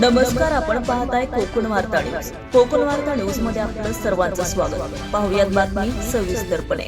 नमस्कार आपण पाहताय कोकण वार्ता न्यूज. कोकण वार्ता न्यूजमध्ये आपलं सर्वांचं स्वागत. पाहुयात बातमी सविस्तरपणे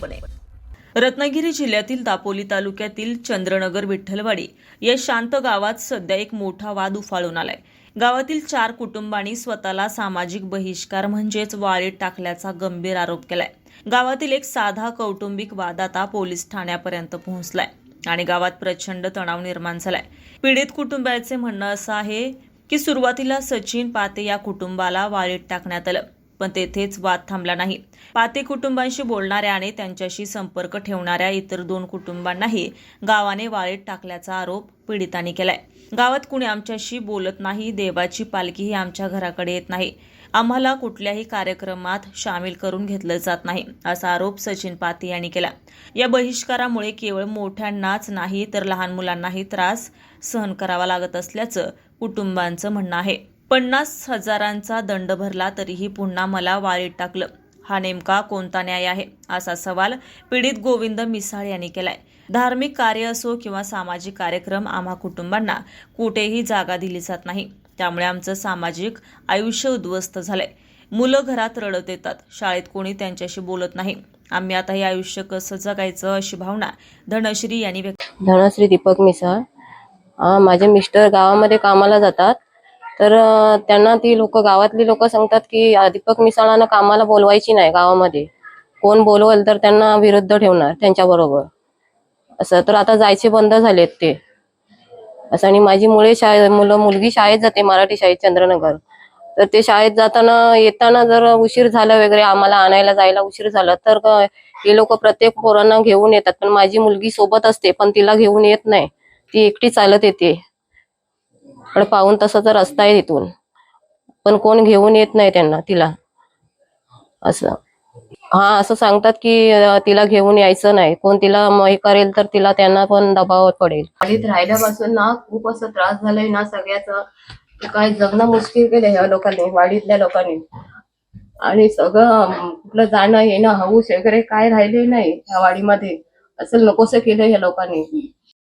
रत्नागिरी जिल्ह्यातील दापोली तालुक्यातील चंद्रनगर विठ्ठलवाडी या शांत गावात सध्या एक मोठा वाद उफाळून आलाय. गावातील चार कुटुंबांनी स्वतःला सामाजिक बहिष्कार म्हणजेच वाळीत टाकल्याचा गंभीर आरोप केलाय. गावातील एक साधा कौटुंबिक वाद आता पोलीस ठाण्यापर्यंत पोहोचलाय आणि गावात प्रचंड तणाव निर्माण झालाय. पीडित कुटुंबाचे म्हणणं असं आहे की सुरुवातीला सचिन पाते या कुटुंबाला वाळीत टाकण्यात आलं पण तेथेच वाद थांबला नाही. पाते कुटुंबांशी बोलणाऱ्या आणि त्यांच्याशी संपर्क ठेवणाऱ्या इतर दोन कुटुंबांनाही गावाने वाळीत टाकल्याचा आरोप पीडितांनी केलाय. गावात कुणी आमच्याशी बोलत नाही देवाची पालखीही आमच्या घराकडे येत नाही. आम्हाला कुठल्याही कार्यक्रमात सामील करून घेतलं जात नाही असा आरोप सचिन पाते यांनी केला. या बहिष्कारामुळे केवळ मोठ्यांनाच नाही तर लहान मुलांनाही त्रास सहन करावा लागत असल्याचं कुटुंबांचं म्हणणं आहे. पन्नास हजारांचा दंड भरला तरीही पुन्हा मला वाळीत टाकलं. हा नेमका कोणता न्याय आहे? असा सवाल पीडित गोविंद मिसाळ यांनी केलाय. धार्मिक कार्य असो किंवा सामाजिक कार्यक्रम आम्हा कुटुंबांना कुठेही जागा दिली जात नाही. त्यामुळे आमचं सामाजिक आयुष्य उद्ध्वस्त झालंय. मुलं घरात रडत येतात. शाळेत कोणी त्यांच्याशी बोलत नाही. आम्ही आता हे आयुष्य कसं जगायचं अशी भावना धनश्री यांनी व्यक्त धनश्री दीपक मिसाळ. माझे मिस्टर गावामध्ये कामाला जातात. तर त्यांना ती लोक गावातली लोक सांगतात की दीपक मिसाळांना कामाला बोलवायची नाही गावामध्ये. कोण बोलवल तर त्यांना विरुद्ध ठेवणार त्यांच्या बरोबर. असं. तर आता जायचे बंद झालेत ते. असं. आणि माझी मुळे शाळे मुलं मुलगी शाळेत जाते मराठी शाळेत चंद्रनगर. तर ते शाळेत जाताना येताना जर उशीर झाला वगैरे आम्हाला आणायला जायला उशीर झाला तर हे लोक प्रत्येक पोरांना घेऊन येतात. पण माझी मुलगी सोबत असते पण तिला घेऊन येत नाही. ती एकटी चालत येते. पण पाहून तसाचा रस्ता आहे तिथून पण कोण घेऊन येत नाही त्यांना तिला. असं. हा असं सांगतात की तिला घेऊन यायचं नाही. कोण तिला म- हे करेल तर तिला त्यांना पण दबाव पडेल. वाडीत राहिल्यापासून ना खूप असं त्रास झालाय ना सगळ्याचं. काय जगणं मुश्किल केलं ह्या लोकांनी वाडीतल्या लोकांनी. आणि सगळं कुठलं जाणं येणं हौस वगैरे काय राहिले नाही ह्या वाडीमध्ये. असं नकोसं केलं ह्या लोकांनी.